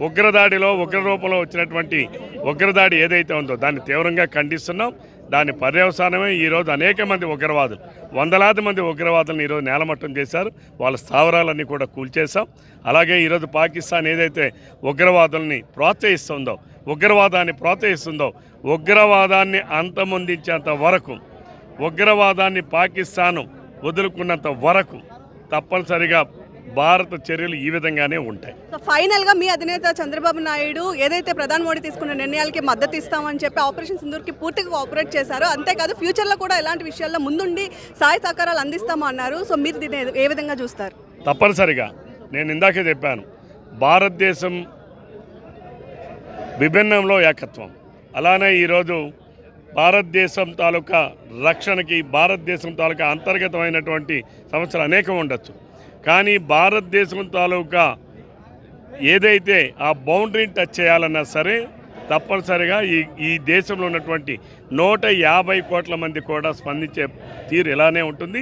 ఉగ్రదాడిలో ఉగ్ర రూపంలో వచ్చినటువంటి ఉగ్రదాడి ఏదైతే ఉందో దాన్ని తీవ్రంగా ఖండిస్తున్నాం. దాని పర్యవసానమే ఈరోజు అనేక మంది ఉగ్రవాదులు వందలాది మంది ఉగ్రవాదులను ఈరోజు నేలమట్టం చేశారు. వాళ్ళ స్థావరాలన్నీ కూడా కూల్చేశాం. అలాగే ఈరోజు పాకిస్తాన్ ఏదైతే ఉగ్రవాదుల్ని ప్రోత్సహిస్తుందో ఉగ్రవాదాన్ని ప్రోత్సహిస్తుందో ఉగ్రవాదాన్ని అంతమొందించేంత వరకు ఉగ్రవాదాన్ని పాకిస్తాను వదులుకున్నంత వరకు తప్పనిసరిగా భారత చర్యలు ఈ విధంగానే ఉంటాయి. సో ఫైనల్గా మీ అధినేత చంద్రబాబు నాయుడు ఏదైతే ప్రధాని మోడీ తీసుకున్న నిర్ణయాలకి మద్దతు ఇస్తామని చెప్పి ఆపరేషన్ సింధూర్కి పూర్తిగా కోఆపరేట్ చేశారు అంతేకాదు ఫ్యూచర్లో కూడా ఎలాంటి విషయాల్లో ముందుండి సాయ సహకారాలు అందిస్తామన్నారు సో మీరు దీన్ని ఏ విధంగా చూస్తారు? తప్పనిసరిగా నేను ఇందాకే చెప్పాను భారతదేశం విభిన్నంలో ఏకత్వం. అలానే ఈరోజు భారతదేశం తాలూకా రక్షణకి భారతదేశం తాలూకా అంతర్గతమైనటువంటి సమస్యలు అనేకం ఉండొచ్చు. కానీ భారతదేశం తాలూకా ఏదైతే ఆ బౌండరీని టచ్ చేయాలన్నా సరే తప్పనిసరిగా ఈ ఈ దేశంలో ఉన్నటువంటి నూట యాభై కోట్ల మంది కూడా స్పందించే తీరు ఇలానే ఉంటుంది.